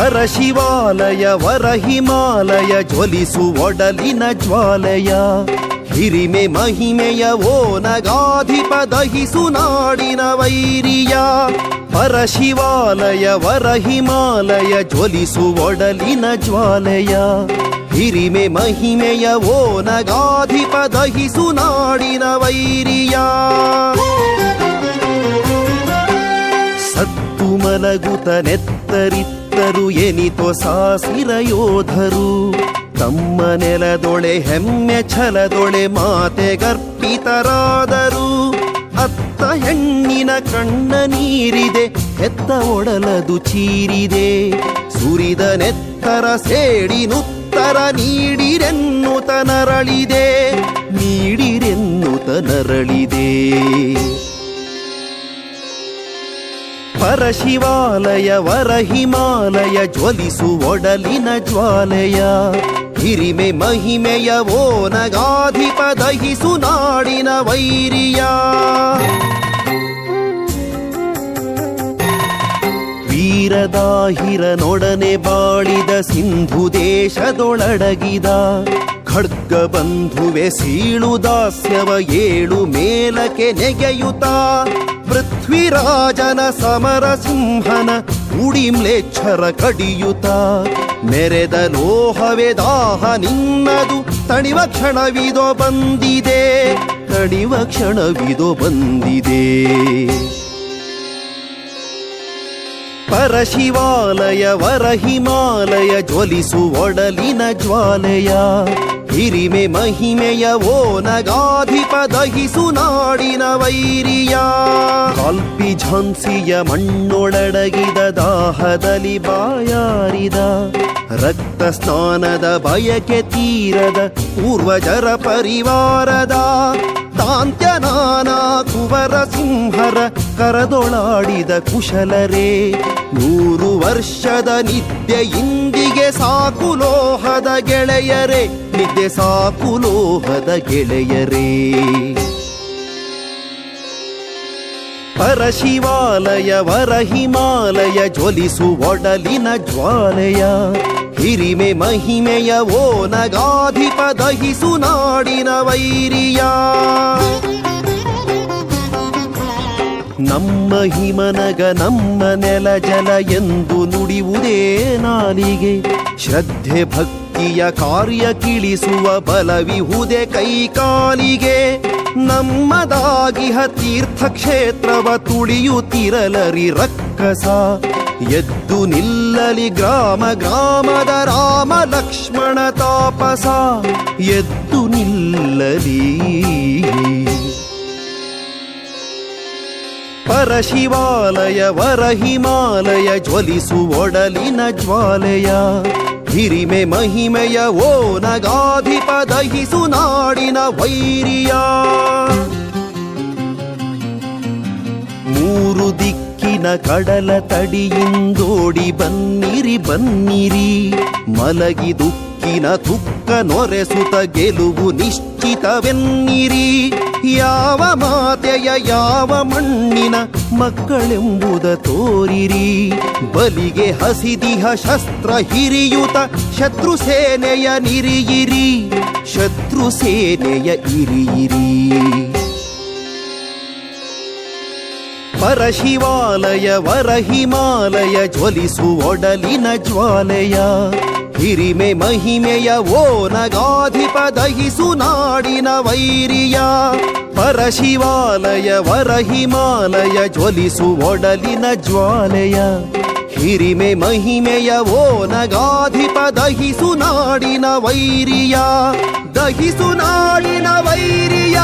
ಪರಶಿವಾಲಯ ವರ ಹಿಮಾಲಯ, ಜ್ವಲಿಸು ಒಡಲಿನ ಜ್ವಾಲಯ. ಹಿರಿಮೆ ಮಹಿಮೆಯ ಓ ನಗಾಧಿಪ ದಹಿಸು ನಾಡಿನ ವೈರಿಯ. ಪರಶಿವಾಲಯ ವರ ಹಿಮಾಲಯ, ಜ್ವಲಿಸು ಒಡಲಿನ ಜ್ವಾಲಯ. ಹಿರಿಮೆ ಮಹಿಮೆಯ ಓ ನಗಾಧಿಪ ದಹಿಸು ನಾಡಿನ ವೈರಿಯ. ಸತ್ತು ಮಲಗುತ ನೆತ್ತರಿತ್ತರು ಎನಿತೋ ಸಾಸಿರ ಯೋಧರು? ತಮ್ಮ ನೆಲದೊಳೆ ಹೆಮ್ಮೆ ಛಲದೊಳೆ ಮಾತೆಗರ್ಪಿತರಾದರು ಅತ್ತ ಹೆಣ್ಣಿನ ಕಣ್ಣ ನೀರಿದೆ, ಹೆತ್ತ ಒಡಲದು ಚೀರಿದೆ. ಸುರಿದ ನೆತ್ತರ ಸೇಡಿನುತ್ತರ ನೀಡಿರೆನ್ನುತ ನರಳಿದೆ ನೀಡಿರೆನ್ನು ನರಳಿದೆ. ಪರಶಿವಾಲಯ ವರ ಹಿಮಾಲಯ ಜ್ವಲಿಸು ಒಡಲಿನ ಜ್ವಾಲೆಯ. ಹಿರಿಮೆ ಮಹಿಮೆಯ ಓ ನಗಾಧಿಪ ದಹಿಸು ನಾಡಿನ ವೈರಿಯ. ವೀರದಾಹಿರನೊಡನೆ ಬಾಳಿದ ಸಿಂಧು ದೇಶದೊಳಡಗಿದ ಖಡ್ಗ ಬಂಧುವೆ ಸೀಳು ದಾಸ್ಯವ ಏಳು ಮೇಲಕ್ಕೆ ನೆಗೆಯುತ ಪೃಥ್ವಿರಾಜನ ಸಮರ ಸಿಂಹನ ಉಡಿಮ್ಲೇಚ್ಛರ ಕಡಿಯುತ ಮೆರೆದ ಲೋಹವೇ ದಾಹ ನಿನ್ನದು ತಣಿವ ಕ್ಷಣವಿದೋ ಬಂದಿದೆ, ತಣಿವ ಕ್ಷಣವಿದೋ ಬಂದಿದೆ. ಪರಶಿವಾಲಯ ವರ ಹಿಮಾಲಯ ಜ್ವಲಿಸು ಒಡಲಿನ ಜ್ವಾಲೆಯ. ಹಿರಿಮೆ ಮಹಿಮೆಯ ಓ ನಗಾಧಿಪ ದಹಿಸು ನಾಡಿನ ವೈರಿಯ. ಕಲ್ಪಿ ಝಾನ್ಸಿಯ ಮಣ್ಣೊಳಡಗಿದ ದಾಹದಲ್ಲಿ ಬಾಯಾರಿದ ರಕ್ತ ಸ್ನಾನದ ಬಯಕೆ ತೀರದ ಪೂರ್ವಜರ ಪರಿವಾರದ ತಾಂತ್ಯನಾನ ಕುವರ ಸಿಂಹರ ಕರದೊಳಾಡಿದ ಕುಶಲರೇ, ನೂರು ವರ್ಷದ ನಿತ್ಯ ಇಂದಿಗೆ ಸಾಕು ಲೋಹದ ಗೆಳೆಯರೇ ನಿದ್ದೆ ಸಾಕು ಲೋಹದ ಗೆಳೆಯರೇ. ಪರಶಿವಾಲಯ ವರ ಹಿಮಾಲಯ, ಜ್ವಲಿಸು ಒಡಲಿನ ಜ್ವಾಲಯ. ಹಿರಿಮೆ ಮಹಿಮೆಯ ಓ ನಗಾಧಿಪ ದಹಿಸು ನಾಡಿನ ವೈರಿಯ. ನಮ್ಮ ಹಿಮನಗ ನಮ್ಮ ನೆಲ ಜಲ ಎಂದು ನುಡಿಯುವುದೇ ನಾಲಿಗೆ. ಶ್ರದ್ಧೆ ಭಕ್ತಿಯ ಕಾರ್ಯ ಕಿಳಿಸುವ ಬಲವಿಹುದೆ ಕೈಕಾಲಿಗೆ. ನಮ್ಮದಾಗಿಹ ತೀರ್ಥಕ್ಷೇತ್ರವ ತುಳಿಯುತ್ತಿರಲರಿ ರಕ್ಕಸ. ಎದ್ದು ನಿಲ್ಲಲಿ ಗ್ರಾಮ ಗ್ರಾಮದ ರಾಮ ಲಕ್ಷ್ಮಣ ತಾಪಸ. ಎದ್ದು ನಿಲ್ಲಲಿ. ಪರಶಿವಾಲಯ ವರ ಹಿಮಾಲಯ ಜ್ವಲಿಸುವೊಡಲಿನ ಜ್ವಾಲಯ ಜ್ವಾಲೆಯ. ಹಿರಿಮೆ ಮಹಿಮೆಯ ಓ ನಗಾಧಿಪ ದಹಿಸು ನಾಡಿನ ವೈರಿಯ. ಮೂರು ದಿಕ್ಕಿನ ಕಡಲ ತಡಿಯಿಂದೋಡಿ ಬನ್ನಿರಿ ಬನ್ನಿರಿ ಮಲಗಿ ದುಃಖಿನ ತುಕ್ಕ ನೊರೆಸುತ ಗೆಲುವು ನಿಶ್ಚಿತವೆನ್ನಿರಿ. ಯಾವ ಮಾತೆಯ ಯಾವ ಮಣ್ಣಿನ ಮಕ್ಕಳೆಂಬುದ ತೋರಿರಿ. ಬಲಿಗೆ ಹಸಿದಿಹ ಶಸ್ತ್ರ ಹಿರಿಯುತ ಶತ್ರು ಸೇನೆಯ ನಿರಿಯಿರಿ. ಶತ್ರು ಸೇನೆಯ ಇರಿಯಿರಿ. ಪರಶಿವಾಲಯ ವರ ಹಿಮಾಲಯ ಜ್ವಲಿಸು ಒಡಲಿನ ಜ್ವಾಲೆಯ. ಹಿರಿಮೆ ಮಹಿಮೆಯ ಓ ನಗಾಧಿಪ ದಹಿಸು ನಾಡಿನ ವೈರಿಯ. ಪರಶಿವಾಲಯ ವರಹಿಮಾಲಯ ಜ್ವಲಿಸು ಒಡಲಿನ ಜ್ವಾಲೆಯ. ಹಿರಿಮೆ ಮಹಿಮೆಯ ಓ ನಗಾಧಿಪ ದಹಿಸು ನಾಡಿನ ವೈರಿಯ. ದಹಿಸು ನಾಡಿನ ವೈರಿಯ.